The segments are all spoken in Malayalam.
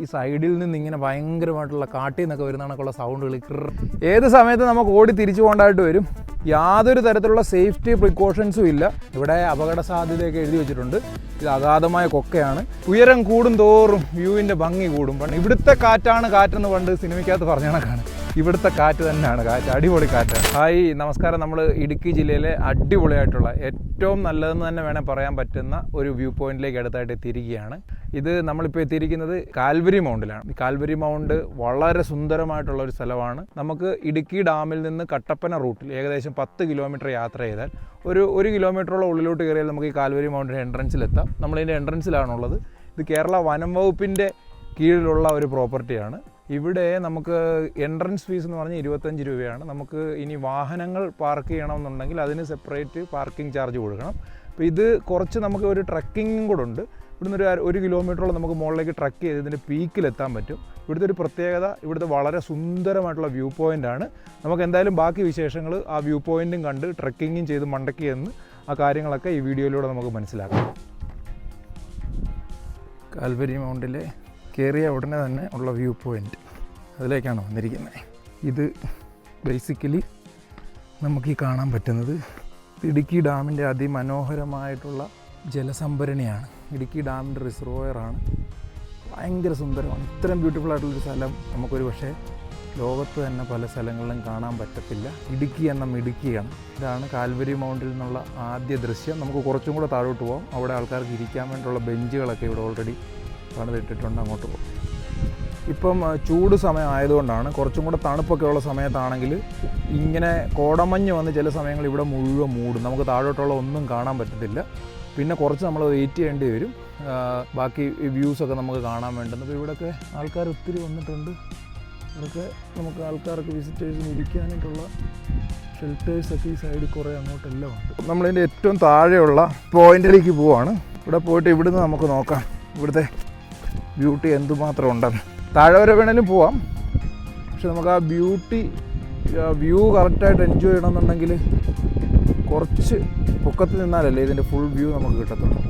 ഈ സൈഡിൽ നിന്ന് ഇങ്ങനെ ഭയങ്കരമായിട്ടുള്ള കാട്ടിൽ നിന്നൊക്കെ വരുന്ന കണക്കുള്ള സൗണ്ടുകൾ ഏത് സമയത്ത് നമുക്ക് ഓടി തിരിച്ചു പോകേണ്ടതായിട്ട് വരും. യാതൊരു തരത്തിലുള്ള സേഫ്റ്റി പ്രിക്കോഷൻസും ഇല്ല. ഇവിടെ അപകട സാധ്യതയൊക്കെ എഴുതി വെച്ചിട്ടുണ്ട്. ഇത് അഗാധമായ കൊക്കയാണ്. ഉയരം കൂടും തോറും വ്യൂവിന്റെ ഭംഗി കൂടും. ഇവിടുത്തെ കാറ്റാണ് കാറ്റെന്ന് പണ്ട് സിനിമയ്ക്കകത്ത് പറഞ്ഞ കണക്കാണ്. ഇവിടുത്തെ കാറ്റ് തന്നെയാണ്. കാറ്റ് അടിപൊളി കാറ്റ്. ഹായ് നമസ്കാരം. നമ്മൾ ഇടുക്കി ജില്ലയിലെ അടിപൊളിയായിട്ടുള്ള ഏറ്റവും നല്ലതെന്ന് തന്നെ വേണേൽ പറയാൻ പറ്റുന്ന ഒരു വ്യൂ പോയിന്റിലേക്ക് അടുത്തായിട്ട് എത്തിയിരിക്കുകയാണ്. ഇത് നമ്മളിപ്പോൾ എത്തിയിരിക്കുന്നത് കാൽവരി മൗണ്ടിലാണ്. കാൽവരി മൗണ്ട് വളരെ സുന്ദരമായിട്ടുള്ള ഒരു സ്ഥലമാണ്. നമുക്ക് ഇടുക്കി ഡാമിൽ നിന്ന് കട്ടപ്പന റൂട്ടിൽ ഏകദേശം പത്ത് കിലോമീറ്റർ യാത്ര ചെയ്താൽ ഒരു ഒരു കിലോമീറ്ററോളം ഉള്ളിലോട്ട് കയറിയാൽ നമുക്ക് ഈ കാൽവരി മൗണ്ടിന്റെ എൻട്രൻസിലെത്താം നമ്മളിതിന്റെ എൻട്രൻസിലാണുള്ളത്. ഇത് കേരള വനം വകുപ്പിന്റെ കീഴിലുള്ള ഒരു പ്രോപ്പർട്ടിയാണ്. ഇവിടെ നമുക്ക് എൻട്രൻസ് ഫീസ് എന്ന് പറഞ്ഞാൽ ഇരുപത്തഞ്ച് രൂപയാണ്. നമുക്ക് ഇനി വാഹനങ്ങൾ പാർക്ക് ചെയ്യണമെന്നുണ്ടെങ്കിൽ അതിന് സെപ്പറേറ്റ് പാർക്കിംഗ് ചാർജ് കൊടുക്കണം. അപ്പോൾ ഇത് കുറച്ച് നമുക്ക് ഒരു ട്രക്കിങ്ങും കൂടെ ഉണ്ട്. ഇവിടുന്ന് ഒരു ഒരു കിലോമീറ്ററോളം നമുക്ക് മുകളിലേക്ക് ട്രക്ക് ചെയ്ത് ഇതിന്റെ പീക്കിലെത്താൻ പറ്റും. ഇവിടുത്തെ ഒരു പ്രത്യേകത ഇവിടുത്തെ വളരെ സുന്ദരമായിട്ടുള്ള വ്യൂ പോയിന്റ് ആണ്. നമുക്ക് എന്തായാലും ബാക്കി വിശേഷങ്ങൾ ആ വ്യൂ പോയിന്റും കണ്ട് ട്രക്കിങ്ങും ചെയ്ത് മണ്ടക്കി എന്ന് ആ കാര്യങ്ങളൊക്കെ ഈ വീഡിയോയിലൂടെ നമുക്ക് മനസ്സിലാക്കാം. കാൽവരി മൗണ്ടിലെ കയറിയ ഉടനെ തന്നെ ഉള്ള വ്യൂ പോയിന്റ് അതിലേക്കാണ് വന്നിരിക്കുന്നത്. ഇത് ബേസിക്കലി നമുക്ക് ഈ കാണാൻ പറ്റുന്നത് ഇടുക്കി ഡാമിന്റെ അതിമനോഹരമായിട്ടുള്ള ജലസംഭരണിയാണ്. ഇടുക്കി ഡാമിന്റെ റിസർവോയറാണ് ഭയങ്കര സുന്ദരമാണ്. ഇത്രയും ബ്യൂട്ടിഫുൾ ആയിട്ടുള്ളൊരു സ്ഥലം നമുക്കൊരു പക്ഷേ ലോകത്ത് തന്നെ പല സ്ഥലങ്ങളിലും കാണാൻ പറ്റത്തില്ല. ഇടുക്കി എന്ന മിടുക്കിയാണ്. ഇതാണ് കാൽവരി മൗണ്ടിൽ നിന്നുള്ള ആദ്യ ദൃശ്യം. നമുക്ക് കുറച്ചും കൂടെ താഴോട്ട് പോകാം അവിടെ ആൾക്കാർക്ക് ഇരിക്കാൻ വേണ്ടിയുള്ള ബെഞ്ചുകളൊക്കെ ഇവിടെ ഓൾറെഡി പണിതിട്ടിട്ടുണ്ട് അങ്ങോട്ട് പോകും. ഇപ്പം ചൂട് സമയം ആയതുകൊണ്ടാണ് കുറച്ചും കൂടെ തണുപ്പൊക്കെ ഉള്ള സമയത്താണെങ്കിൽ ഇങ്ങനെ കോടമഞ്ഞ് വന്ന് ചില സമയങ്ങളിൽ ഇവിടെ മുഴുവൻ മൂടും. നമുക്ക് താഴോട്ടുള്ള ഒന്നും കാണാൻ പറ്റത്തില്ല. പിന്നെ കുറച്ച് നമ്മൾ വെയിറ്റ് ചെയ്യേണ്ടി വരും. ബാക്കി വ്യൂസൊക്കെ നമുക്ക് കാണാൻ വേണ്ടുന്നത് അപ്പോൾ ഇവിടെയൊക്കെ ആൾക്കാർ ഒത്തിരി വന്നിട്ടുണ്ട്. ഇവിടെയൊക്കെ നമുക്ക് ആൾക്കാർക്ക് വിസിറ്റേഴ്സിന് ഇരിക്കാനായിട്ടുള്ള ഷെൽട്ടേഴ്സൊക്കെ ഈ സൈഡിൽ കുറേ അങ്ങോട്ടെല്ലാം ഉണ്ട്. നമ്മളിതിന്റെ ഏറ്റവും താഴെയുള്ള പോയിന്റിലേക്ക് പോവാണ്. ഇവിടെ പോയിട്ട് ഇവിടുന്ന് നമുക്ക് നോക്കാം. ഇവിടുത്തെ ബ്യൂട്ടി എന്തുമാത്രം ഉണ്ടെന്ന് താഴെ വരെ വേണേലും പോവാം. പക്ഷെ നമുക്ക് ആ ബ്യൂട്ടി വ്യൂ കറക്റ്റായിട്ട് എൻജോയ് ചെയ്യണമെന്നുണ്ടെങ്കിൽ കുറച്ച് പൊക്കത്ത് നിന്നാലല്ലേ ഇതിന്റെ ഫുൾ വ്യൂ നമുക്ക് കിട്ടത്തുള്ളൂ.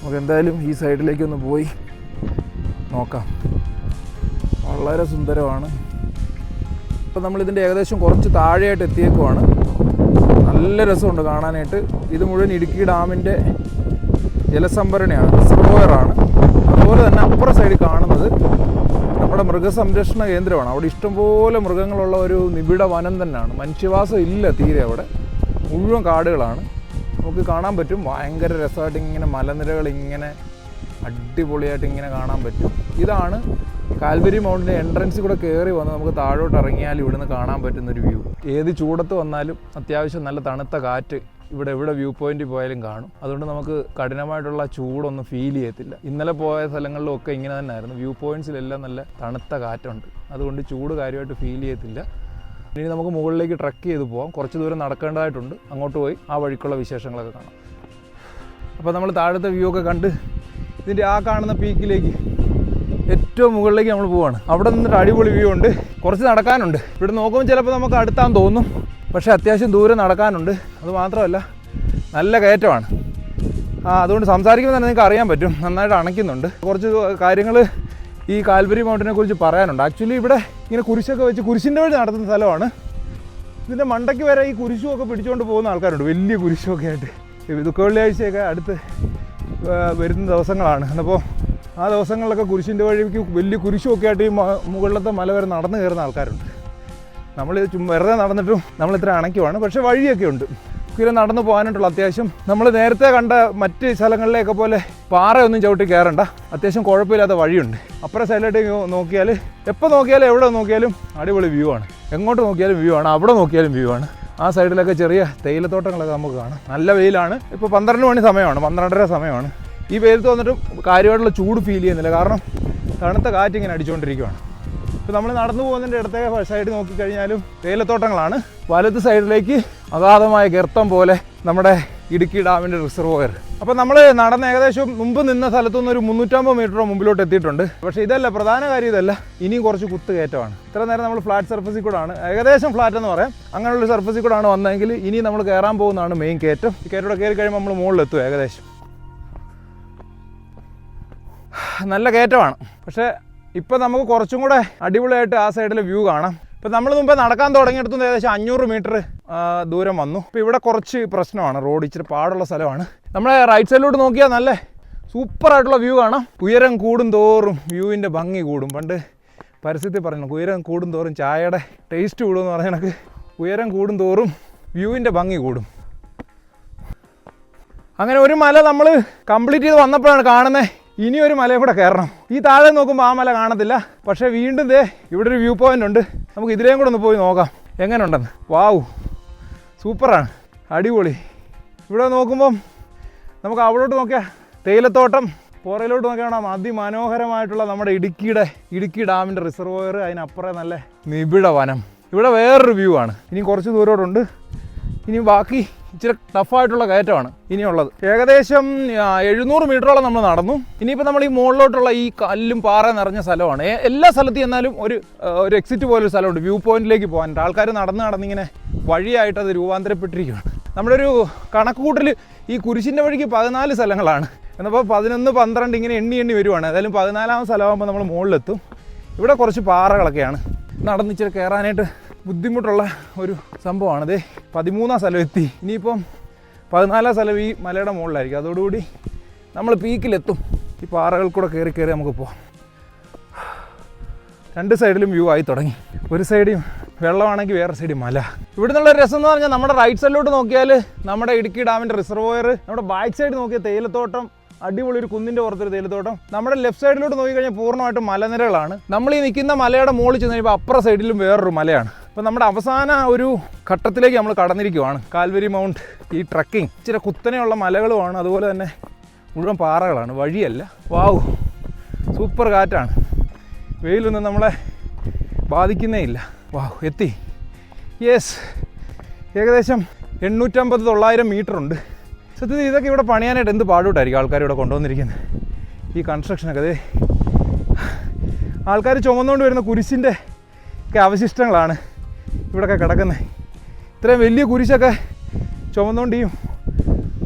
നമുക്ക് എന്തായാലും ഈ സൈഡിലേക്കൊന്ന് പോയി നോക്കാം. വളരെ സുന്ദരമാണ്. ഇപ്പം നമ്മളിതിന്റെ ഏകദേശം കുറച്ച് താഴെയായിട്ട് എത്തിയേക്കുവാണ്. നല്ല രസമുണ്ട് കാണാനായിട്ട്. ഇത് മുഴുവൻ ഇടുക്കി ഡാമിന്റെ ജലസംഭരണിയാണ്. റിസർവോയറാണ്. അതുപോലെ തന്നെ അപ്പുറ സൈഡിൽ കാണുന്നത് നമ്മുടെ മൃഗസംരക്ഷണ കേന്ദ്രമാണ്. അവിടെ ഇഷ്ടംപോലെ മൃഗങ്ങളുള്ള ഒരു നിബിഡ വനം തന്നെയാണ്. മനുഷ്യവാസം ഇല്ല തീരെ അവിടെ. മുഴുവൻ കാടുകളാണ്. നമുക്ക് കാണാൻ പറ്റും. ഭയങ്കര രസമായിട്ട് ഇങ്ങനെ മലനിരകൾ ഇങ്ങനെ അടിപൊളിയായിട്ട് ഇങ്ങനെ കാണാൻ പറ്റും. ഇതാണ് കാൽവരി മൗണ്ടിന്റെ എൻട്രൻസിൽ കൂടെ കയറി വന്ന് നമുക്ക് താഴോട്ട് ഇറങ്ങിയാൽ ഇവിടുന്ന് കാണാൻ പറ്റുന്നൊരു വ്യൂ ഏത് ചൂടത്ത് വന്നാലും അത്യാവശ്യം നല്ല തണുത്ത കാറ്റ് ഇവിടെ എവിടെ വ്യൂ പോയിന്റ് പോയാലും കാണും. അതുകൊണ്ട് നമുക്ക് കഠിനമായിട്ടുള്ള ചൂടൊന്നും ഫീൽ ചെയ്യത്തില്ല. ഇന്നലെ പോയ സ്ഥലങ്ങളിലും ഒക്കെ ഇങ്ങനെ തന്നെ ആയിരുന്നു വ്യൂ പോയിന്റ്സിലെല്ലാം നല്ല തണുത്ത കാറ്റുണ്ട്. അതുകൊണ്ട് ചൂട് കാര്യമായിട്ട് ഫീൽ ചെയ്യത്തില്ല. ഇനി നമുക്ക് മുകളിലേക്ക് ട്രക്ക് ചെയ്ത് പോകാം കുറച്ച് ദൂരം നടക്കേണ്ടതായിട്ടുണ്ട്. അങ്ങോട്ട് പോയി ആ വഴിക്കുള്ള വിശേഷങ്ങളൊക്കെ കാണാം. അപ്പോൾ നമ്മൾ താഴത്തെ വ്യൂ ഒക്കെ കണ്ട് ഇതിന്റെ ആ കാണുന്ന പീക്കിലേക്ക് ഏറ്റവും മുകളിലേക്ക് നമ്മൾ പോവാണ്. അവിടെ നിന്നിട്ട് അടിപൊളി വ്യൂ ഉണ്ട്. കുറച്ച് നടക്കാനുണ്ട്. ഇവിടെ നോക്കുമ്പോൾ ചിലപ്പോൾ നമുക്ക് അടുത്താൻ തോന്നും. പക്ഷേ അത്യാവശ്യം ദൂരം നടക്കാനുണ്ട്. അത് മാത്രമല്ല നല്ല കയറ്റമാണ്. ആ അതുകൊണ്ട് സംസാരിക്കുമ്പോൾ തന്നെ നിങ്ങൾക്ക് അറിയാൻ പറ്റും. നന്നായിട്ട് അണയ്ക്കുന്നുണ്ട്. കുറച്ച് കാര്യങ്ങൾ ഈ കാൽവരി മൗണ്ടിനെ കുറിച്ച് പറയാനുണ്ട്. ആക്ച്വലി ഇവിടെ ഇങ്ങനെ കുരിശൊക്കെ വെച്ച് കുരിശിന്റെ വഴി നടത്തുന്ന സ്ഥലമാണ്. ഇതിന്റെ മണ്ടയ്ക്ക് വരെ ഈ കുരിശുമൊക്കെ പിടിച്ചുകൊണ്ട് പോകുന്ന ആൾക്കാരുണ്ട്. വലിയ കുരിശുമൊക്കെ ആയിട്ട് ദുഃഖ വെള്ളിയാഴ്ചയൊക്കെ അടുത്ത് വരുന്ന ദിവസങ്ങളാണ്. അപ്പോൾ ആ ദിവസങ്ങളിലൊക്കെ കുരിശിന്റെ വഴിക്ക് വലിയ കുരിശുമൊക്കെ ആയിട്ട് ഈ മുകളിലത്തെ മല വരെ നടന്നു കയറുന്ന ആൾക്കാരുണ്ട്. നമ്മൾ വെറുതെ നടന്നിട്ടും നമ്മൾ ഇത്ര അണയ്ക്കുവാണ്. പക്ഷേ വഴിയൊക്കെ ഉണ്ട്. ഇതിൽ നടന്നു പോകാനായിട്ടുള്ള അത്യാവശ്യം നമ്മൾ നേരത്തെ കണ്ട മറ്റ് സ്ഥലങ്ങളിലേക്ക് പോലെ പാറയൊന്നും ചവിട്ടി കയറണ്ട. അത്യാവശ്യം കുഴപ്പമില്ലാത്ത വഴിയുണ്ട്. അപ്പുറ സൈഡിലോട്ട് നോക്കിയാൽ എപ്പോൾ നോക്കിയാലും എവിടെ നോക്കിയാലും അടിപൊളി വ്യൂ ആണ്. എങ്ങോട്ട് നോക്കിയാലും വ്യൂ ആണ്. അവിടെ നോക്കിയാലും വ്യൂ ആണ്. ആ സൈഡിലൊക്കെ ചെറിയ തേയിലത്തോട്ടങ്ങളൊക്കെ നമുക്ക് കാണാം. നല്ല വെയിലാണ്. ഇപ്പോൾ പന്ത്രണ്ട് മണി സമയമാണ്. പന്ത്രണ്ടര സമയമാണ്. ഈ വെയിലത്ത് വന്നിട്ടും കാര്യമായിട്ടുള്ള ചൂട് ഫീൽ ചെയ്യുന്നില്ല. കാരണം തണുത്ത കാറ്റിങ്ങനെ അടിച്ചുകൊണ്ടിരിക്കുകയാണ് ഇപ്പോൾ നമ്മൾ നടന്നു പോകുന്നതിന്റെ ഇടത്തെ സൈഡ് നോക്കിക്കഴിഞ്ഞാലും തേയിലത്തോട്ടങ്ങളാണ്. വലത് സൈഡിലേക്ക് അഗാധമായ ഗർത്തം പോലെ നമ്മുടെ ഇടുക്കി ഡാമിന്റെ റിസർവോയർ അപ്പോൾ നമ്മൾ നടന്ന ഏകദേശം മുമ്പ് നിന്ന സ്ഥലത്തു നിന്ന് ഒരു മുന്നൂറ്റമ്പത് മീറ്ററോ മുമ്പിലോട്ട് എത്തിയിട്ടുണ്ട്. പക്ഷേ ഇതല്ല പ്രധാന കാര്യം ഇതല്ല. ഇനിയും കുറച്ച് കുത്ത് കയറ്റമാണ്. ഇത്ര നേരം നമ്മൾ ഫ്ലാറ്റ് സർഫസിൽ കൂടെ ആണ്. ഏകദേശം ഫ്ലാറ്റ് എന്ന് പറയാം. അങ്ങനെയുള്ള സർഫസിൽ കൂടെ ആണ് വന്നതെങ്കിൽ ഇനി നമ്മൾ കയറാൻ പോകുന്നതാണ് മെയിൻ കയറ്റം. ഈ കയറ്റോടെ കയറി കഴിയുമ്പോൾ നമ്മൾ മുകളിലെത്തും ഏകദേശം. നല്ല കയറ്റമാണ്. പക്ഷേ ഇപ്പം നമുക്ക് കുറച്ചും കൂടെ അടിപൊളിയായിട്ട് ആ സൈഡിൽ വ്യൂ കാണാം. ഇപ്പം നമ്മൾ മുമ്പ് നടക്കാൻ തുടങ്ങിയെടുത്തുനിന്ന് ഏകദേശം അഞ്ഞൂറ് മീറ്റർ ദൂരം വന്നു. ഇപ്പോൾ ഇവിടെ കുറച്ച് പ്രശ്നമാണ്. റോഡ് ഇച്ചിരി പാടുള്ള സ്ഥലമാണ്. നമ്മളെ റൈറ്റ് സൈഡിലോട്ട് നോക്കിയാൽ നല്ല സൂപ്പറായിട്ടുള്ള വ്യൂ കാണാം. ഉയരം കൂടും തോറും വ്യൂവിന്റെ ഭംഗി കൂടും. പണ്ട് പരസ്യത്തിൽ പറഞ്ഞു ഉയരം കൂടും തോറും ചായയുടെ ടേസ്റ്റ് കൂടും എന്ന് പറഞ്ഞ കണക്ക്. ഉയരം കൂടും തോറും വ്യൂവിന്റെ ഭംഗി കൂടും. അങ്ങനെ ഒരു മല നമ്മൾ കംപ്ലീറ്റ് ചെയ്ത് വന്നപ്പോഴാണ് കാണുന്നത് ഇനി ഒരു മലയും കൂടെ കയറണം. ഈ താഴെ നോക്കുമ്പോൾ ആ മല കാണത്തില്ല. പക്ഷേ വീണ്ടും ദേ ഇവിടെ ഒരു വ്യൂ പോയിന്റ് ഉണ്ട്. നമുക്ക് ഇതിലേയും കൂടെ ഒന്ന് പോയി നോക്കാം. എങ്ങനെ ഉണ്ടെന്ന് വാവു. സൂപ്പറാണ്. അടിപൊളി. ഇവിടെ നോക്കുമ്പം നമുക്ക് അവിടോട്ട് നോക്കിയാൽ തേയിലത്തോട്ടം. പുറയിലോട്ട് നോക്കിയാൽ അതിമനോഹരമായിട്ടുള്ള നമ്മുടെ ഇടുക്കിയുടെ ഇടുക്കി ഡാമിന്റെ റിസർവോയർ അതിനപ്പുറം നല്ല നിബിഡ വനം. ഇവിടെ വേറൊരു വ്യൂ ആണ്. ഇനി കുറച്ച് ദൂരോട്ടുണ്ട് ഇനി ബാക്കി ഇച്ചിരി ടഫായിട്ടുള്ള കയറ്റമാണ് ഇനിയുള്ളത്. ഏകദേശം എഴുന്നൂറ് മീറ്ററോളം നമ്മൾ നടന്നു. ഇനിയിപ്പോൾ നമ്മൾ ഈ മുകളിലോട്ടുള്ള ഈ കല്ലും പാറ നിറഞ്ഞ സ്ഥലമാണ്. എല്ലാ സ്ഥലത്തും എന്നാലും ഒരു ഒരു എക്സിറ്റ് പോലൊരു സ്ഥലമുണ്ട്. വ്യൂ പോയിന്റിലേക്ക് പോകാൻ. ആൾക്കാർ നടന്ന് നടന്നിങ്ങനെ വഴിയായിട്ട് അത് രൂപാന്തരപ്പെട്ടിരിക്കുകയാണ്. നമ്മുടെ ഒരു കണക്കുകൂട്ടൽ ഈ കുരിശിന്റെ വഴിക്ക് പതിനാല് സ്ഥലങ്ങളാണ്. എന്നപ്പോൾ പതിനൊന്ന് പന്ത്രണ്ട് ഇങ്ങനെ എണ്ണി എണ്ണി വരുവാണ്. ഏതായാലും പതിനാലാം സ്ഥലമാകുമ്പോൾ നമ്മൾ മുകളിലെത്തും. ഇവിടെ കുറച്ച് പാറകളൊക്കെയാണ്. നടന്നിച്ചിരി കയറാനായിട്ട് ബുദ്ധിമുട്ടുള്ള ഒരു സംഭവമാണ് അതേ പതിമൂന്നാം സ്ഥലം എത്തി. ഇനിയിപ്പം പതിനാലാം സ്ഥലം ഈ മലയുടെ മുകളിലായിരിക്കും. അതോടുകൂടി നമ്മൾ പീക്കിലെത്തും. ഈ പാറകൾ കൂടെ കയറി കയറി നമുക്ക് പോവാം. രണ്ട് സൈഡിലും വ്യൂ ആയി തുടങ്ങി. ഒരു സൈഡിൽ വെള്ളമാണെങ്കിൽ വേറെ സൈഡിൽ മല. ഇവിടെ നിന്നുള്ള രസം എന്ന് പറഞ്ഞാൽ നമ്മുടെ റൈറ്റ് സൈഡിലോട്ട് നോക്കിയാൽ നമ്മുടെ ഇടുക്കി ഡാമിന്റെ റിസർവോയർ നമ്മുടെ ബാക്ക് സൈഡ് നോക്കിയ തേയിലത്തോട്ടം അടിപൊളി ഒരു കുന്നിന്റെ പുറത്തൊരു തേയിലത്തോട്ടം നമ്മുടെ ലെഫ്റ്റ് സൈഡിലോട്ട് നോക്കിക്കഴിഞ്ഞാൽ പൂർണമായിട്ടും മലനിരകളാണ്. നമ്മൾ ഈ നിൽക്കുന്ന മലയുടെ മുകളിൽ ചെന്ന് കഴിയുമ്പോൾ അപ്പുറ സൈഡിലും വേറൊരു മലയാണ്. അപ്പോൾ നമ്മുടെ അവസാന ഒരു ഘട്ടത്തിലേക്ക് നമ്മൾ കടന്നിരിക്കുവാണ്. കാൽവരി മൗണ്ട് ഈ ട്രക്കിംഗ് ഇച്ചിരി കുത്തനെയുള്ള മലകളുമാണ് അതുപോലെ തന്നെ മുഴുവൻ പാറകളാണ്. വഴിയല്ല. വാവ് സൂപ്പർ കാറ്റാണ്. വെയിലൊന്നും നമ്മളെ ബാധിക്കുന്നേ ഇല്ല വാവ് എത്തി. യെസ്. ഏകദേശം എണ്ണൂറ്റമ്പത് തൊള്ളായിരം മീറ്റർ ഉണ്ട് സത്യത്തിൽ ഇതൊക്കെ ഇവിടെ പണിയാനായിട്ട് എന്ത് പാടുവിട്ടായിരിക്കും ആൾക്കാർ ഇവിടെ കൊണ്ടുവന്നിരിക്കുന്നത്? ഈ കൺസ്ട്രക്ഷനൊക്കെ അതെ ആൾക്കാർ ചുമന്നുകൊണ്ട് വരുന്ന കുരിശിന്റെ ഒക്കെ അവശിഷ്ടങ്ങളാണ്. ഇവിടെയൊക്കെ കിടക്കുന്നത് ഇത്രയും വലിയ കുരിശൊക്കെ ചുമന്നുകൊണ്ട് ഈ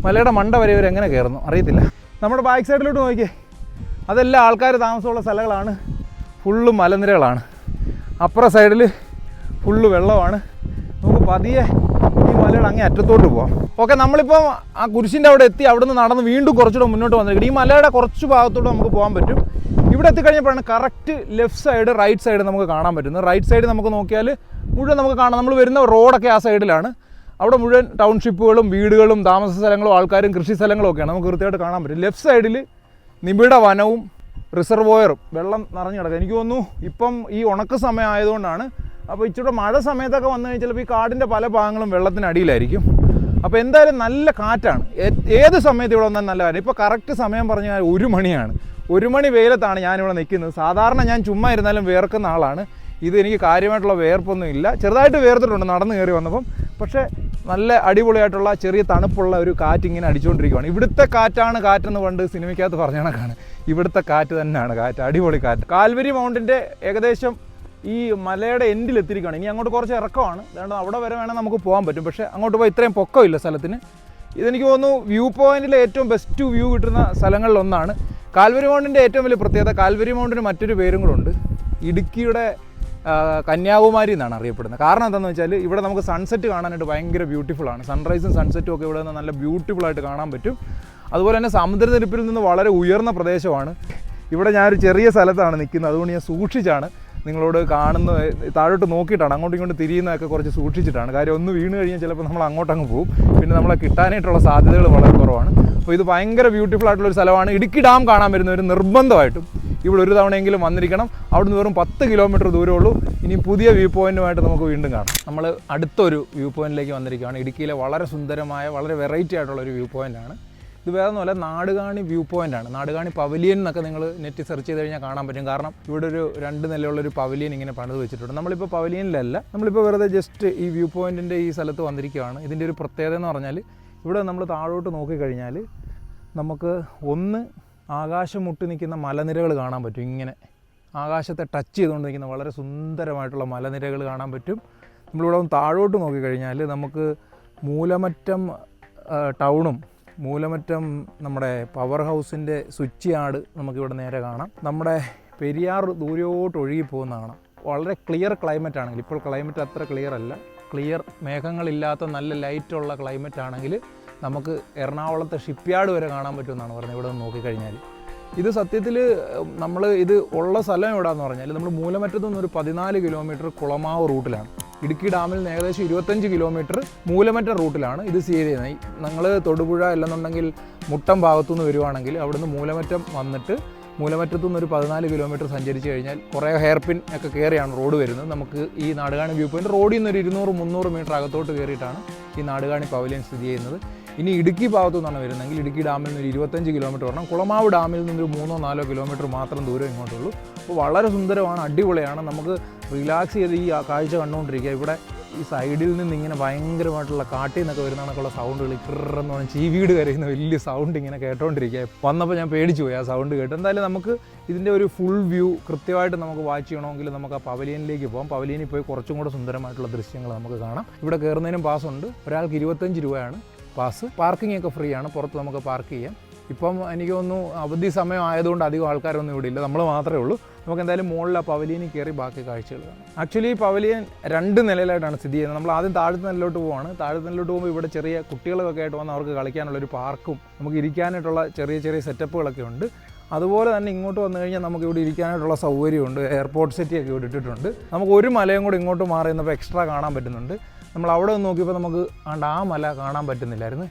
മലയുടെ മണ്ട വരെ ഇവർ എങ്ങനെ കയറുന്നു? അറിയത്തില്ല. നമ്മുടെ ബാക്ക് സൈഡിലോട്ട് നോക്കിയേ. അതെല്ലാം ആൾക്കാർ താമസമുള്ള സ്ഥലങ്ങളാണ്. ഫുള്ള് മലനിരകളാണ്. അപ്പുറ സൈഡിൽ ഫുള്ള് വെള്ളമാണ്. നമുക്ക് പതിയെ ഈ മലയുടെ അങ്ങേ അറ്റത്തോട്ട് പോവാം. ഓക്കെ നമ്മളിപ്പോൾ ആ കുരിശിന്റെ അവിടെ എത്തി അവിടെ നിന്ന് നടന്ന് വീണ്ടും കുറച്ചുകൂടെ മുന്നോട്ട് വന്നിരിക്കും ഈ മലയുടെ കുറച്ച് ഭാഗത്തോട്ട് നമുക്ക് പോകാൻ പറ്റും. ഇവിടെ എത്തിക്കഴിഞ്ഞപ്പോഴാണ് correct left side right side നമുക്ക് കാണാൻ പറ്റുന്നത്. റൈറ്റ് സൈഡ് നമുക്ക് നോക്കിയാൽ മുഴുവൻ നമുക്ക് കാണാം. നമ്മൾ വരുന്ന റോഡൊക്കെ ആ സൈഡിലാണ്. അവിടെ മുഴുവൻ ടൗൺഷിപ്പുകളും വീടുകളും താമസ സ്ഥലങ്ങളും ആൾക്കാരും കൃഷി സ്ഥലങ്ങളും ഒക്കെയാണ്. നമുക്ക് കൃത്യമായിട്ട് കാണാൻ പറ്റും. ലെഫ്റ്റ് സൈഡിൽ നിബിഡ വനവും റിസർവോയറും. വെള്ളം നിറഞ്ഞു കിടക്കുക എനിക്ക് തോന്നുന്നു ഇപ്പം ഈ ഉണക്ക സമയം ആയതുകൊണ്ടാണ്. അപ്പോൾ ഇച്ചിരി മഴ സമയത്തൊക്കെ വന്നു കഴിഞ്ഞാൽ ചിലപ്പോൾ ഈ കാടിന്റെ പല ഭാഗങ്ങളും വെള്ളത്തിനടിയിലായിരിക്കും അപ്പോൾ എന്തായാലും നല്ല കാറ്റാണ്. ഏത് സമയത്ത് ഇവിടെ വന്നാൽ നല്ല കാര്യം ഇപ്പോൾ കറക്റ്റ് സമയം പറഞ്ഞാൽ ഒരു മണിയാണ്. ഒരു മണി വെയിലത്താണ് ഞാനിവിടെ നിൽക്കുന്നത്. സാധാരണ ഞാൻ ചുമ്മാ ഇരുന്നാലും വേർക്കുന്ന ആളാണ്. ഇത് എനിക്ക് കാര്യമായിട്ടുള്ള വേർപ്പൊന്നും ഇല്ല. ചെറുതായിട്ട് വേർത്തിട്ടുണ്ട് നടന്നു കയറി വന്നപ്പം. പക്ഷേ നല്ല അടിപൊളിയായിട്ടുള്ള ചെറിയ തണുപ്പുള്ള ഒരു കാറ്റ് ഇങ്ങനെ അടിച്ചുകൊണ്ടിരിക്കുകയാണ് ഇവിടുത്തെ കാറ്റാണ് കാറ്റെന്ന് പണ്ട് സിനിമയ്ക്കകത്ത് പറഞ്ഞ കണക്കാണ്. ഇവിടുത്തെ കാറ്റ് തന്നെയാണ് കാറ്റ് അടിപൊളി കാറ്റ്. കാൽവരി മൗണ്ടിന്റെ ഏകദേശം ഈ മലയുടെ എൻഡിൽ എത്തിയിരിക്കുകയാണ്. ഇനി അങ്ങോട്ട് കുറച്ച് ഇറക്കമാണ്. അതുകൊണ്ട് അവിടെ വരെ വേണമെങ്കിൽ നമുക്ക് പോകാൻ പറ്റും. പക്ഷേ അങ്ങോട്ട് പോയി ഇത്രയും പൊക്കമില്ല സ്ഥലത്തിന്. ഇതെനിക്ക് തോന്നുന്നു വ്യൂ പോയിന്റിലെ ഏറ്റവും ബെസ്റ്റ് വ്യൂ കിട്ടുന്ന സ്ഥലങ്ങളിലൊന്നാണ് കാൽവരി മൗണ്ടിന്റെ ഏറ്റവും വലിയ പ്രത്യേകത കാൽവരി മൗണ്ടിന് മറ്റൊരു പേരും കൂടെ ഉണ്ട്. ഇടുക്കിയുടെ കന്യാകുമാരി എന്നാണ് അറിയപ്പെടുന്നത്. കാരണം എന്താണെന്ന് വെച്ചാൽ ഇവിടെ നമുക്ക് സൺസെറ്റ് കാണാനായിട്ട് ഭയങ്കര ബ്യൂട്ടിഫുൾ ആണ്. സൺറൈസും സൺസെറ്റും ഒക്കെ ഇവിടെ നിന്ന് നല്ല ബ്യൂട്ടിഫുൾ ആയിട്ട് കാണാൻ പറ്റും. അതുപോലെ തന്നെ സമുദ്രനിരപ്പിൽ നിന്ന് വളരെ ഉയർന്ന പ്രദേശമാണ്. ഇവിടെ ഞാനൊരു ചെറിയ സ്ഥലത്താണ് നിൽക്കുന്നത്. അതുകൊണ്ട് ഞാൻ സൂക്ഷിച്ചാണ്. നിങ്ങളോട് കാണുന്ന താഴോട്ട് നോക്കിയിട്ടാണ്. അങ്ങോട്ടും ഇങ്ങോട്ടും തിരിയുന്നതൊക്കെ കുറച്ച് സൂക്ഷിച്ചിട്ടാണ്. കാര്യം ഒന്ന് വീണ് കഴിഞ്ഞാൽ ചിലപ്പോൾ നമ്മൾ അങ്ങോട്ടങ്ങ് പോകും. പിന്നെ നമ്മളെ കിട്ടാനായിട്ടുള്ള സാധ്യതകൾ വളരെ കുറവാണ്. അപ്പോൾ ഇത് ഭയങ്കര ബ്യൂട്ടിഫുൾ ആയിട്ടുള്ള ഒരു സ്ഥലമാണ്. ഇടുക്കി ഡാം കാണാൻ വരുന്നവർ നിർബന്ധമായിട്ടും ഇവിടെ ഒരു തവണയെങ്കിലും വന്നിരിക്കണം. അവിടുന്ന് വെറും പത്ത് കിലോമീറ്റർ ദൂരമേ ഉള്ളൂ. ഇനി പുതിയ വ്യൂ പോയിന്റുമായിട്ട് നമുക്ക് വീണ്ടും കാണാം. നമ്മൾ അടുത്തൊരു വ്യൂ പോയിന്റിലേക്ക് വന്നിരിക്കുകയാണ്. ഇടുക്കിയിലെ വളരെ സുന്ദരമായ വളരെ വെറൈറ്റി ആയിട്ടുള്ള ഒരു വ്യൂ പോയിന്റാണ് ഇത് വേറെ ഒന്നുമല്ല നാടുകാണി വ്യൂ പോയിന്റ് ആണ്. നാടുകാണി പവലിയൻ എന്നൊക്കെ നിങ്ങൾ നെറ്റ് സെർച്ച് ചെയ്ത് കഴിഞ്ഞാൽ കാണാൻ പറ്റും. കാരണം ഇവിടെ ഒരു രണ്ട് നിലയുള്ള ഒരു പവലിയൻ ഇങ്ങനെ പണിത് വെച്ചിട്ടുണ്ട്. നമ്മളിപ്പോൾ പവലിയനിലല്ല നമ്മളിപ്പോൾ വെറുതെ ജസ്റ്റ് ഈ വ്യൂ പോയിന്റിന്റെ ഈ സ്ഥലത്ത് വന്നിരിക്കുകയാണ്. ഇതിന്റെ ഒരു പ്രത്യേകത എന്ന് പറഞ്ഞാൽ ഇവിടെ നമ്മൾ താഴോട്ട് നോക്കിക്കഴിഞ്ഞാൽ നമുക്ക് ഒന്ന് ആകാശം മുട്ടി നിൽക്കുന്ന മലനിരകൾ കാണാൻ പറ്റും ഇങ്ങനെ. ആകാശത്തെ ടച്ച് ചെയ്തുകൊണ്ട് നിൽക്കുന്ന വളരെ സുന്ദരമായിട്ടുള്ള മലനിരകൾ കാണാൻ പറ്റും. നമ്മളിവിടെ ഒന്ന് താഴോട്ട് നോക്കിക്കഴിഞ്ഞാൽ നമുക്ക് മൂലമറ്റം ടൗണും മൂലമറ്റം നമ്മുടെ പവർ ഹൗസിന്റെ സ്വിച്ച് യാർഡ് നമുക്കിവിടെ നേരെ കാണാം. നമ്മുടെ പെരിയാർ ദൂരോട്ട് ഒഴുകി പോകുന്നതാണ്. വളരെ ക്ലിയർ ക്ലൈമറ്റ് ആണെങ്കിൽ ഇപ്പോൾ ക്ലൈമറ്റ് അത്ര ക്ലിയർ അല്ല. ക്ലിയർ മേഘങ്ങളില്ലാത്ത നല്ല ലൈറ്റുള്ള ക്ലൈമറ്റ് ആണെങ്കിൽ നമുക്ക് എറണാകുളത്തെ ഷിപ്പ്യാർഡ് വരെ കാണാൻ പറ്റുമെന്നാണ് പറഞ്ഞത്. ഇവിടെ നിന്ന് നോക്കിക്കഴിഞ്ഞാൽ ഇത് സത്യത്തിൽ നമ്മൾ ഇത് ഉള്ള സ്ഥലം എവിടെയാണെന്ന് പറഞ്ഞാൽ നമ്മൾ മൂലമറ്റത്തു നിന്ന് ഒരു പതിനാല് കിലോമീറ്റർ കുളമാവ് റൂട്ടിലാണ്. ഇടുക്കി ഡാമിൽ നിന്ന് ഏകദേശം ഇരുപത്തഞ്ച് കിലോമീറ്റർ മൂലമറ്റ റൂട്ടിലാണ് ഇത് സ്ഥിതി ചെയ്യുന്നത്. നിങ്ങൾ തൊടുപുഴ അല്ലെന്നുണ്ടെങ്കിൽ മുട്ടം ഭാഗത്തുനിന്ന് വരുവാണെങ്കിൽ അവിടുന്ന് മൂലമറ്റം വന്നിട്ട് മൂലമറ്റത്തു നിന്ന് ഒരു പതിനാല് കിലോമീറ്റർ സഞ്ചരിച്ച് കഴിഞ്ഞാൽ കുറേ ഹെയർപിൻ ഒക്കെ കയറിയാണ് റോഡ് വരുന്നത്. നമുക്ക് ഈ നാടുകാണി വ്യൂ പോയിന്റ് റോഡിൽ നിന്ന് ഒരു ഇരുന്നൂറ് മുന്നൂറ് മീറ്റർ അകത്തോട്ട് കയറിയിട്ടാണ് ഈ നാടുകാണി പവലിയൻ സ്ഥിതി ചെയ്യുന്നത്. ഇനി ഇടുക്കി ഭാഗത്തു നിന്നാണ് വരുന്നതെങ്കിൽ ഇടുക്കി ഡാമിൽ നിന്ന് ഒരു ഇരുപത്തഞ്ച് കിലോമീറ്റർ വരണം. കുളമാവ് ഡാമിൽ നിന്നൊരു മൂന്നോ നാലോ കിലോമീറ്റർ മാത്രം ദൂരം ഇങ്ങോട്ടുള്ളൂ അപ്പോൾ വളരെ സുന്ദരമാണ് അടിപൊളിയാണ്. നമുക്ക് റിലാക്സ് ചെയ്ത് ഈ കാഴ്ച കണ്ടുകൊണ്ടിരിക്കുക. ഇവിടെ ഈ സൈഡിൽ നിന്ന് ഇങ്ങനെ ഭയങ്കരമായിട്ടുള്ള കാട്ടിൽ നിന്നൊക്കെ വരുന്ന കണക്കുള്ള സൗണ്ടുകൾ ഇക്കറെന്ന് പറഞ്ഞാൽ ചീവീട് കരയുന്ന വലിയ സൗണ്ട് ഇങ്ങനെ കേട്ടോണ്ടിരിക്കുക. വന്നപ്പോൾ ഞാൻ പേടിച്ചു പോയി ആ സൗണ്ട് കേട്ട്. എന്തായാലും നമുക്ക് ഇതിന്റെ ഒരു ഫുൾ വ്യൂ കൃത്യമായിട്ട് നമുക്ക് വാച്ച് ചെയ്യണമെങ്കിൽ നമുക്ക് ആ പവലിയനിലേക്ക് പോകാം പവലിയനിൽ പോയി കുറച്ചും കൂടെ സുന്ദരമായിട്ടുള്ള ദൃശ്യങ്ങൾ നമുക്ക് കാണാം. ഇവിടെ കയറുന്നതിനും പാസ് ഉണ്ട്. ഒരാൾക്ക് ഇരുപത്തഞ്ച് രൂപയാണ്. പാസ്. പാർക്കിംഗ് ഒക്കെ ഫ്രീ ആണ് പുറത്ത് നമുക്ക് പാർക്ക് ചെയ്യാം. ഇപ്പം എനിക്ക് തോന്നുന്നു അവധി സമയം ആയതുകൊണ്ട് അധികം ആൾക്കാരൊന്നും ഇവിടെ ഇല്ല. നമ്മൾ മാത്രമേ ഉള്ളൂ. നമുക്ക് എന്തായാലും മുകളിൽ ആ പവലിയനിൽ കയറി ബാക്കി കാഴ്ചകൾ കാണാം. ആക്ച്വലി ഈ പവലിയൻ രണ്ട് നിലയിലായിട്ടാണ് സ്ഥിതി ചെയ്യുന്നത്. നമ്മൾ ആദ്യം താഴത്തെ നിലയിലോട്ട് പോവാണ്. താഴത്തെ നിലയിലോട്ട് പോകുമ്പോൾ ഇവിടെ ചെറിയ കുട്ടികളൊക്കെ ആയിട്ട് വന്ന് അവർക്ക് കളിക്കാനുള്ള ഒരു പാർക്കും നമുക്ക് ഇരിക്കാനായിട്ടുള്ള ചെറിയ ചെറിയ സെറ്റപ്പുകളൊക്കെ ഉണ്ട്. അതുപോലെ തന്നെ ഇങ്ങോട്ട് വന്നു കഴിഞ്ഞാൽ നമുക്ക് ഇവിടെ ഇരിക്കാനായിട്ടുള്ള സൗകര്യമുണ്ട്. എയർപോർട്ട് സെറ്റിയൊക്കെ ഇവിടെ ഇട്ടിട്ടുണ്ട്. നമുക്ക് ഒരു മലയും കൂടി ഇങ്ങോട്ട് മാറി നിന്നപ്പോൾ എക്സ്ട്രാ കാണാൻ പറ്റുന്നുണ്ട്. നമ്മൾ അവിടെ നിന്ന് നോക്കിയപ്പോൾ നമുക്ക് ആണ്ട് ആ മല കാണാൻ പറ്റുന്നില്ലായിരുന്നു.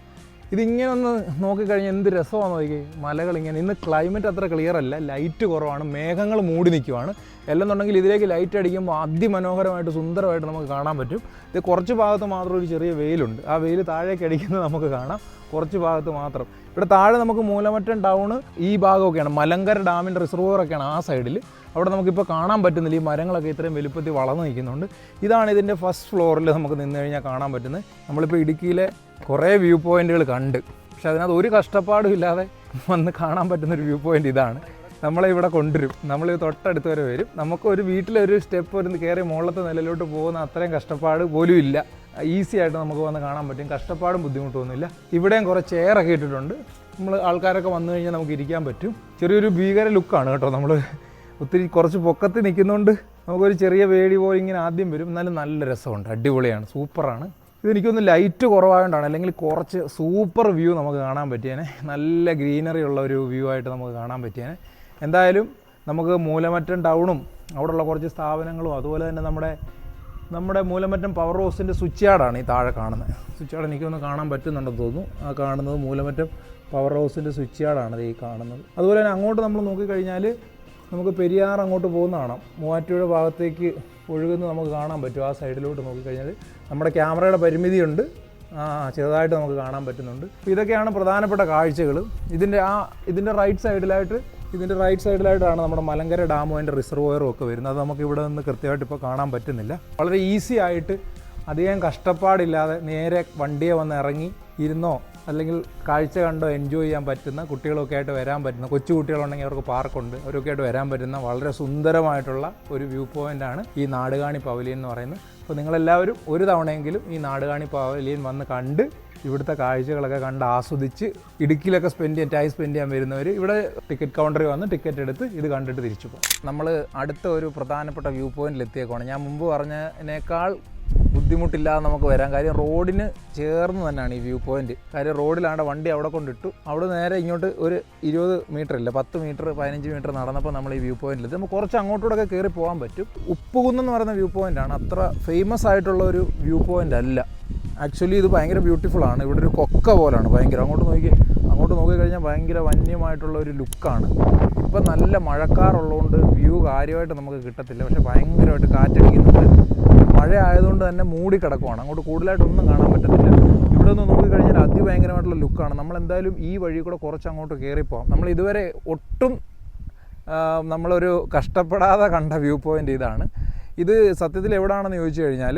ഇതിങ്ങനെ ഒന്ന് നോക്കിക്കഴിഞ്ഞാൽ എന്ത് രസമാണ് നോക്കി മലകൾ ഇങ്ങനെ ഇന്ന് ക്ലൈമറ്റ് അത്ര ക്ലിയർ അല്ല. ലൈറ്റ് കുറവാണ്. മേഘങ്ങൾ മൂടി നിൽക്കുവാണ് അല്ലെന്നുണ്ടെങ്കിൽ ഇതിലേക്ക് ലൈറ്റ് അടിക്കുമ്പോൾ അതിമനോഹരമായിട്ട് സുന്ദരമായിട്ട് നമുക്ക് കാണാൻ പറ്റും. ഇത് കുറച്ച് ഭാഗത്ത് മാത്രം ഒരു ചെറിയ വെയിലുണ്ട്. ആ വെയിൽ താഴേക്ക് അടിക്കുന്നത് നമുക്ക് കാണാം. കുറച്ച് ഭാഗത്ത് മാത്രം. ഇവിടെ താഴെ നമുക്ക് മൂലമറ്റം ടൗൺ ഈ ഭാഗമൊക്കെയാണ്. മലങ്കര ഡാമിന്റെ റിസർവോറൊക്കെയാണ് ആ സൈഡിൽ അവിടെ നമുക്കിപ്പോൾ കാണാൻ പറ്റുന്നില്ല. ഈ മരങ്ങളൊക്കെ ഇത്രയും വലുപ്പത്തിൽ വളർന്നു നിൽക്കുന്നുണ്ട്. ഇതാണ് ഇതിന്റെ ഫസ്റ്റ് ഫ്ലോറിൽ നമുക്ക് നിന്ന് കഴിഞ്ഞാൽ കാണാൻ പറ്റുന്നത്. നമ്മളിപ്പോൾ ഇടുക്കിയിലെ കുറേ വ്യൂ പോയിന്റുകൾ കണ്ട്. പക്ഷെ അതിനകത്ത് ഒരു കഷ്ടപ്പാടും ഇല്ലാതെ വന്ന് കാണാൻ പറ്റുന്ന ഒരു വ്യൂ പോയിന്റ് ഇതാണ്. നമ്മളെ ഇവിടെ കൊണ്ടുവരും. നമ്മൾ തൊട്ടടുത്ത് വരെ വരും. നമുക്ക് ഒരു വീട്ടിലൊരു സ്റ്റെപ്പ് ഒരു കയറി മുകളിലത്തെ നിലയിലോട്ട് പോകുന്ന അത്രയും കഷ്ടപ്പാട് പോലും ഇല്ല. ഈസി ആയിട്ട് നമുക്ക് വന്ന് കാണാൻ പറ്റും. കഷ്ടപ്പാടും ബുദ്ധിമുട്ടൊന്നുമില്ല. ഇവിടെയും കുറച്ച് ചെയറൊക്കെ ഇട്ടിട്ടുണ്ട്. നമ്മൾ ആൾക്കാരൊക്കെ വന്നു കഴിഞ്ഞാൽ നമുക്ക് ഇരിക്കാൻ പറ്റും. ചെറിയൊരു ഭീകര ലുക്കാണ് കേട്ടോ. നമ്മൾ ഒത്തിരി കുറച്ച് പൊക്കത്തിൽ നിൽക്കുന്നതുകൊണ്ട് നമുക്കൊരു ചെറിയ വേടി പോലെ ഇങ്ങനെ ആദ്യം വരും. എന്നാലും നല്ല രസമുണ്ട്. അടിപൊളിയാണ്. സൂപ്പറാണ്. ഇതെനിക്കൊന്ന് ലൈറ്റ് കുറവായതുകൊണ്ടാണ് അല്ലെങ്കിൽ കുറച്ച് സൂപ്പർ വ്യൂ നമുക്ക് കാണാൻ പറ്റിയേനെ. നല്ല ഗ്രീനറി ഉള്ള ഒരു വ്യൂ ആയിട്ട് നമുക്ക് കാണാൻ പറ്റിയേനെ. എന്തായാലും നമുക്ക് മൂലമറ്റം ടൗണും അവിടെയുള്ള കുറച്ച് സ്ഥാപനങ്ങളും അതുപോലെ തന്നെ നമ്മുടെ നമ്മുടെ മൂലമറ്റം പവർ ഹൗസിന്റെ സ്വിച്ച് യാർഡാണ് ഈ താഴെ കാണുന്നത്. സ്വിച്ച് യാർഡ് എനിക്കൊന്ന് കാണാൻ പറ്റുന്നുണ്ടെന്ന് തോന്നുന്നു. ആ കാണുന്നത് മൂലമറ്റം പവർ ഹൗസിന്റെ സ്വിച്ച് യാർഡാണ് ഈ കാണുന്നത്. അതുപോലെ തന്നെ അങ്ങോട്ട് നമ്മൾ നോക്കിക്കഴിഞ്ഞാൽ നമുക്ക് പെരിയാർ അങ്ങോട്ട് പോകുന്ന കാണാം. മൂവാറ്റുപുഴ ഭാഗത്തേക്ക് ഒഴുകുന്നത് നമുക്ക് കാണാൻ പറ്റും. ആ സൈഡിലോട്ട് നോക്കിക്കഴിഞ്ഞാൽ നമ്മുടെ ക്യാമറയുടെ പരിമിതിയുണ്ട്. ആ ചെറുതായിട്ട് നമുക്ക് കാണാൻ പറ്റുന്നുണ്ട്. ഇതൊക്കെയാണ് പ്രധാനപ്പെട്ട കാഴ്ചകൾ ഇതിന്റെ ആ ഇതിന്റെ റൈറ്റ് സൈഡിലായിട്ട് ഇതിന്റെ റൈറ്റ് സൈഡിലായിട്ടാണ് നമ്മുടെ മലങ്കര ഡാമും അതിന്റെ റിസർവോയറും ഒക്കെ വരുന്നത്. അത് നമുക്ക് ഇവിടെ നിന്ന് കൃത്യമായിട്ട് ഇപ്പോൾ കാണാൻ പറ്റുന്നില്ല. വളരെ ഈസി ആയിട്ട് അധികം കഷ്ടപ്പാടില്ലാതെ നേരെ വണ്ടിയെ വന്ന് ഇറങ്ങി ഇരുന്നോ അല്ലെങ്കിൽ കാഴ്ച കണ്ടോ എൻജോയ് ചെയ്യാൻ പറ്റുന്ന കുട്ടികളൊക്കെ ആയിട്ട് വരാൻ പറ്റുന്ന കൊച്ചു കുട്ടികളുണ്ടെങ്കിൽ അവർക്ക് പാർക്കുണ്ട് അവരൊക്കെ ആയിട്ട് വരാൻ പറ്റുന്ന വളരെ സുന്ദരമായിട്ടുള്ള ഒരു വ്യൂ പോയിന്റാണ് ഈ നാടുകാണി പവലിയൻ എന്ന് പറയുന്നത്. അപ്പോൾ നിങ്ങളെല്ലാവരും ഒരു തവണയെങ്കിലും ഈ നാടുകാണി പവലിയൻ വന്ന് കണ്ട് ഇവിടുത്തെ കാഴ്ചകളൊക്കെ കണ്ട് ആസ്വദിച്ച് ഇടുക്കിയിലൊക്കെ സ്പെൻഡ് ചെയ്യാൻ ടൈം സ്പെൻഡ് ചെയ്യാൻ വരുന്നവർ ഇവിടെ ടിക്കറ്റ് കൗണ്ടറിൽ വന്ന് ടിക്കറ്റ് എടുത്ത് ഇത് കണ്ടിട്ട് തിരിച്ചു പോകും. നമ്മൾ അടുത്ത ഒരു പ്രധാനപ്പെട്ട വ്യൂ പോയിന്റിൽ എത്തിയേക്കുവാണ്. ഞാൻ മുമ്പ് പറഞ്ഞതിനേക്കാൾ ബുദ്ധിമുട്ടില്ലാതെ നമുക്ക് വരാം. കാര്യം റോഡിന് ചേർന്ന് തന്നെയാണ് ഈ വ്യൂ പോയിന്റ്. കാര്യം റോഡിലാണ്ട് വണ്ടി അവിടെ കൊണ്ടിട്ടു. അവിടെ നേരെ ഇങ്ങോട്ട് ഒരു ഇരുപത് മീറ്റർ ഇല്ല പത്ത് മീറ്റർ പതിനഞ്ച് മീറ്റർ നടന്നപ്പോൾ നമ്മൾ ഈ വ്യൂ പോയിന്റിൽ നമുക്ക് കുറച്ച് അങ്ങോട്ടൂടെ കയറി പോകാൻ പറ്റും. ഉപ്പുകുന്നെന്ന് പറയുന്ന വ്യൂ പോയിന്റ് ആണ്. അത്ര ഫേമസ് ആയിട്ടുള്ള ഒരു വ്യൂ പോയിന്റ് അല്ല. ആക്ച്വലി ഇത് ഭയങ്കര ബ്യൂട്ടിഫുൾ ആണ്. ഇവിടെ ഒരു കൊക്ക പോലാണ് ഭയങ്കര. അങ്ങോട്ട് നോക്കി അങ്ങോട്ട് നോക്കിക്കഴിഞ്ഞാൽ ഭയങ്കര വന്യമായിട്ടുള്ള ഒരു ലുക്കാണ് ഇപ്പം നല്ല മഴക്കാറുള്ളതുകൊണ്ട് വ്യൂ കാര്യമായിട്ട് നമുക്ക് കിട്ടത്തില്ല. പക്ഷേ ഭയങ്കരമായിട്ട് കാറ്റടിക്കുന്നുണ്ട്. മഴ ആയതുകൊണ്ട് തന്നെ മൂടി കിടക്കുവാണ്. അങ്ങോട്ട് കൂടുതലായിട്ടൊന്നും കാണാൻ പറ്റത്തില്ല. ഇവിടെ നിന്ന് നോക്കിക്കഴിഞ്ഞാൽ അതിഭയങ്കരമായിട്ടുള്ള ലുക്കാണ്. നമ്മൾ എന്തായാലും ഈ വഴി കൂടെ കുറച്ച് അങ്ങോട്ട് കയറിപ്പോവാം. നമ്മൾ ഇതുവരെ ഒട്ടും നമ്മളൊരു കഷ്ടപ്പെടാതെ കണ്ട വ്യൂ പോയിന്റ് ഇതാണ്. ഇത് സത്യത്തിൽ എവിടെയാണെന്ന് ചോദിച്ചു കഴിഞ്ഞാൽ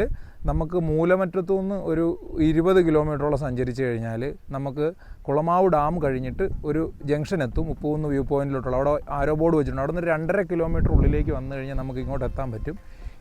നമുക്ക് മൂലമറ്റത്തു നിന്ന് ഒരു ഇരുപത് കിലോമീറ്ററോളം സഞ്ചരിച്ച് കഴിഞ്ഞാൽ നമുക്ക് കുളമാവ് ഡാം കഴിഞ്ഞിട്ട് ഒരു ജംഗ്ഷൻ എത്തും ഉപ്പൂന്ന് വ്യൂ പോയിന്റിലോട്ടുള്ള. അവിടെ ആരോ ബോർഡ് വെച്ചിട്ടുണ്ട്. അവിടെ നിന്ന് രണ്ടര കിലോമീറ്റർ ഉള്ളിലേക്ക് വന്നു കഴിഞ്ഞാൽ നമുക്ക് ഇങ്ങോട്ട് എത്താൻ പറ്റും.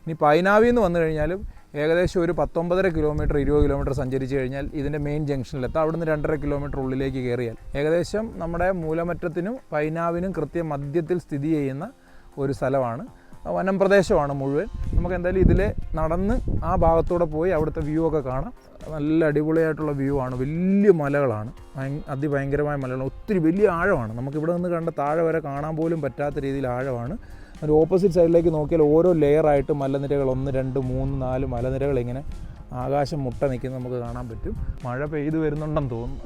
ഇനി പൈനാവിൽ നിന്ന് വന്നു കഴിഞ്ഞാലും ഏകദേശം ഒരു പത്തൊമ്പതര കിലോമീറ്റർ ഇരുപത് കിലോമീറ്റർ സഞ്ചരിച്ച് കഴിഞ്ഞാൽ ഇതിന്റെ മെയിൻ ജംഗ്ഷനിലെത്താം അവിടുന്ന് രണ്ടര കിലോമീറ്റർ ഉള്ളിലേക്ക് കയറിയാൽ ഏകദേശം നമ്മുടെ മൂലമറ്റത്തിനും പൈനാവിനും കൃത്യം മധ്യത്തിൽ സ്ഥിതി ചെയ്യുന്ന ഒരു സ്ഥലമാണ്. വനം പ്രദേശമാണ് മുഴുവൻ. നമുക്ക് എന്തായാലും ഇതിലെ നടന്ന് ആ ഭാഗത്തൂടെ പോയി അവിടുത്തെ വ്യൂ ഒക്കെ കാണാം. നല്ല അടിപൊളിയായിട്ടുള്ള വ്യൂ ആണ്. വലിയ മലകളാണ്. ഭയ- അതിഭയങ്കരമായ മലകളാണ്. ഒത്തിരി വലിയ ആഴമാണ്. നമുക്ക് ഇവിടെ നിന്ന് കണ്ട താഴെ വരെ കാണാൻ പോലും പറ്റാത്ത രീതിയിൽ ആഴമാണ്. ഒരു ഓപ്പോസിറ്റ് സൈഡിലേക്ക് നോക്കിയാൽ ഓരോ ലെയറായിട്ട് മലനിരകൾ ഒന്ന് രണ്ട് മൂന്ന് നാല് മലനിരകൾ ഇങ്ങനെ ആകാശം മുട്ട നിൽക്കുന്നത് നമുക്ക് കാണാൻ പറ്റും. മഴ പെയ്തു വരുന്നുണ്ടെന്ന് തോന്നുന്നു.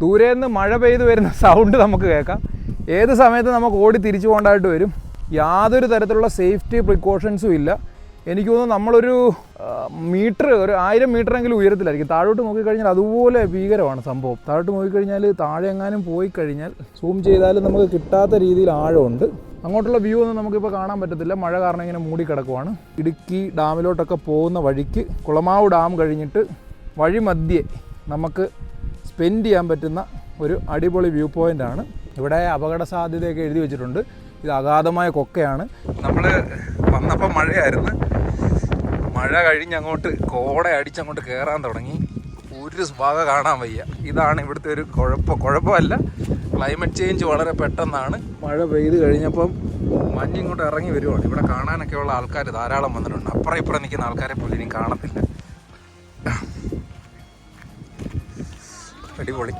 ദൂരെ നിന്ന് മഴ പെയ്തു വരുന്ന സൗണ്ട് നമുക്ക് കേൾക്കാം. ഏത് സമയത്ത് നമുക്ക് ഓടി തിരിച്ചു പോകേണ്ടതായിട്ട് വരും. യാതൊരു തരത്തിലുള്ള സേഫ്റ്റി പ്രിക്കോഷൻസും ഇല്ല. എനിക്ക് തോന്നുന്നു നമ്മളൊരു മീറ്റർ ഒരു ആയിരം മീറ്ററെങ്കിലും ഉയരത്തിലായിരിക്കും. താഴോട്ട് നോക്കിക്കഴിഞ്ഞാൽ അതുപോലെ ഭീകരമാണ് സംഭവം. താഴോട്ട് നോക്കിക്കഴിഞ്ഞാൽ താഴെ എങ്ങാനും പോയി കഴിഞ്ഞാൽ സൂം ചെയ്താലും നമുക്ക് കിട്ടാത്ത രീതിയിൽ ആഴമുണ്ട്. അങ്ങോട്ടുള്ള വ്യൂ ഒന്നും നമുക്കിപ്പോൾ കാണാൻ പറ്റത്തില്ല. മഴ കാരണം ഇങ്ങനെ മൂടിക്കിടക്കുവാണ്. ഇടുക്കി ഡാമിലോട്ടൊക്കെ പോകുന്ന വഴിക്ക് കുളമാവ് ഡാം കഴിഞ്ഞിട്ട് വഴി മധ്യേ നമുക്ക് സ്പെൻഡ് ചെയ്യാൻ പറ്റുന്ന ഒരു അടിപൊളി വ്യൂ പോയിന്റ് ആണ്. ഇവിടെ അപകട സാധ്യതയൊക്കെ എഴുതി വെച്ചിട്ടുണ്ട്. ഇത് അഗാധമായ കൊക്കയാണ്. നമ്മൾ വന്നപ്പോൾ മഴയായിരുന്നു. മഴ കഴിഞ്ഞ് അങ്ങോട്ട് കോട അടിച്ചങ്ങോട്ട് കയറാൻ തുടങ്ങി. ഒരു ഭാഗം കാണാൻ വയ്യ. ഇതാണ് ഇവിടുത്തെ ഒരു കുഴപ്പം. കുഴപ്പമല്ല. ക്ലൈമറ്റ് ചേഞ്ച് വളരെ പെട്ടെന്നാണ്. മഴ പെയ്ത് കഴിഞ്ഞപ്പം മഞ്ഞിങ്ങോട്ട് ഇറങ്ങി വരുവാണ്. ഇവിടെ കാണാനൊക്കെ ഉള്ള ആൾക്കാർ ധാരാളം വന്നിട്ടുണ്ട്. അപ്പുറം ഇപ്പുറം നിൽക്കുന്ന ആൾക്കാരെ പോലും ഇനി കാണത്തില്ല. അടിപൊളി.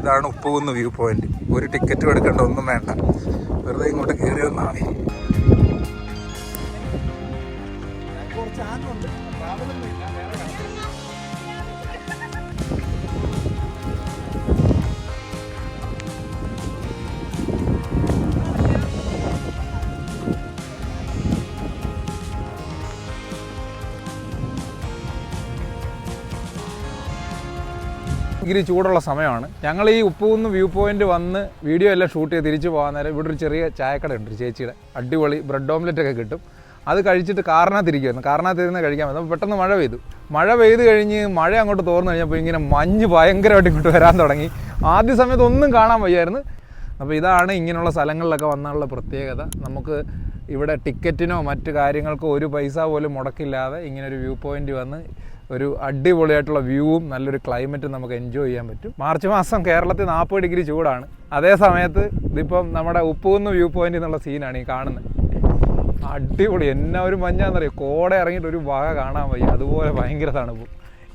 ഇതാണ് ഉപ്പുകുന്ന് വ്യൂ പോയിന്റ്. ഒരു ടിക്കറ്റും എടുക്കേണ്ട ഒന്നും വേണ്ട. വെറുതെ ഇങ്ങോട്ട് കയറി വന്നാൽ മതി ഭയങ്കര ചൂടുള്ള സമയമാണ്. ഞങ്ങൾ ഈ ഉപ്പുകുന്ന് വ്യൂ പോയിന്റ് വന്ന് വീഡിയോ എല്ലാം ഷൂട്ട് ചെയ്ത് തിരിച്ചു പോകാൻ നേരം ഇവിടെ ഒരു ചെറിയ ചായക്കട ഉണ്ട് ചേച്ചിയുടെ. അടിപൊളി ബ്രെഡ് ഓംലെറ്റ് ഒക്കെ കിട്ടും. അത് കഴിച്ചിട്ട് കാറിനകത്തിരിക്കുമായിരുന്നു കാറിനകത്തിരുന്ന് കഴിക്കാൻ പറ്റും പെട്ടെന്ന് മഴ പെയ്തു. മഴ പെയ്ത് കഴിഞ്ഞ് മഴ അങ്ങോട്ട് തോർന്നു കഴിഞ്ഞപ്പോൾ ഇങ്ങനെ മഞ്ഞ് ഭയങ്കരമായിട്ട് ഇങ്ങോട്ട് വരാൻ തുടങ്ങി. ആദ്യ സമയത്ത് ഒന്നും കാണാൻ വയ്യായിരുന്നു. അപ്പോൾ ഇതാണ് ഇങ്ങനെയുള്ള സ്ഥലങ്ങളിലൊക്കെ വന്നാലുള്ള പ്രത്യേകത. നമുക്ക് ഇവിടെ ടിക്കറ്റിനോ മറ്റു കാര്യങ്ങൾക്കോ ഒരു പൈസ പോലും മുടക്കില്ലാതെ ഇങ്ങനൊരു വ്യൂ പോയിന്റ് വന്ന് ഒരു അടിപൊളിയായിട്ടുള്ള വ്യൂവും നല്ലൊരു ക്ലൈമറ്റും നമുക്ക് എൻജോയ് ചെയ്യാൻ പറ്റും. മാർച്ച് മാസം കേരളത്തിൽ നാൽപ്പത് ഡിഗ്രി ചൂടാണ്. അതേ സമയത്ത് ഇതിപ്പം നമ്മുടെ ഉപ്പുകുന്ന് വ്യൂ പോയിന്റ് എന്നുള്ള സീനാണ് ഈ കാണുന്നത്. അടിപൊളി. എന്നാ ഒരു മഞ്ഞാന്നറിയോ? കോട ഇറങ്ങിയിട്ട് ഒരു വക കാണാൻ വയ്യ. അതുപോലെ ഭയങ്കര തണുപ്പ്.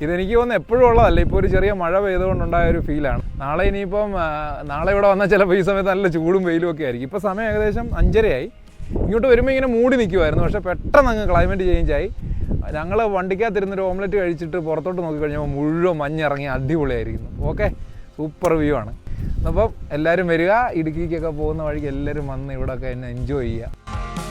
ഇതെനിക്ക് തോന്നുന്നു എപ്പോഴും ഉള്ളതല്ല? ഇപ്പോൾ ഒരു ചെറിയ മഴ പെയ്തുകൊണ്ടുണ്ടായ ഒരു ഫീലാണ് നാളെ ഇനിയിപ്പം നാളെ ഇവിടെ വന്നാൽ ചിലപ്പോൾ ഈ സമയത്ത് നല്ല ചൂടും വെയിലും ഒക്കെ ആയിരിക്കും. ഇപ്പോൾ സമയം ഏകദേശം അഞ്ചരയായി. ഇങ്ങോട്ട് വരുമ്പോൾ ഇങ്ങനെ മൂടി നിൽക്കുമായിരുന്നു പക്ഷേ പെട്ടെന്ന് അങ്ങ് ക്ലൈമറ്റ് ചേഞ്ച് ആയി. ഞങ്ങൾ വണ്ടിക്കകത്തിരുന്നൊരു ഓംലെറ്റ് കഴിച്ചിട്ട് പുറത്തോട്ട് നോക്കി കഴിഞ്ഞപ്പോൾ മുഴുവൻ മഞ്ഞിറങ്ങി അടിപൊളിയായിരിക്കുന്നു. ഓക്കെ? സൂപ്പർ വ്യൂ ആണ്. അപ്പം എല്ലാവരും വരിക. ഇടുക്കിക്കൊക്കെ പോകുന്ന വഴിക്ക് എല്ലാവരും വന്ന് ഇവിടെയൊക്കെ എന്നെ എൻജോയ് ചെയ്യുക.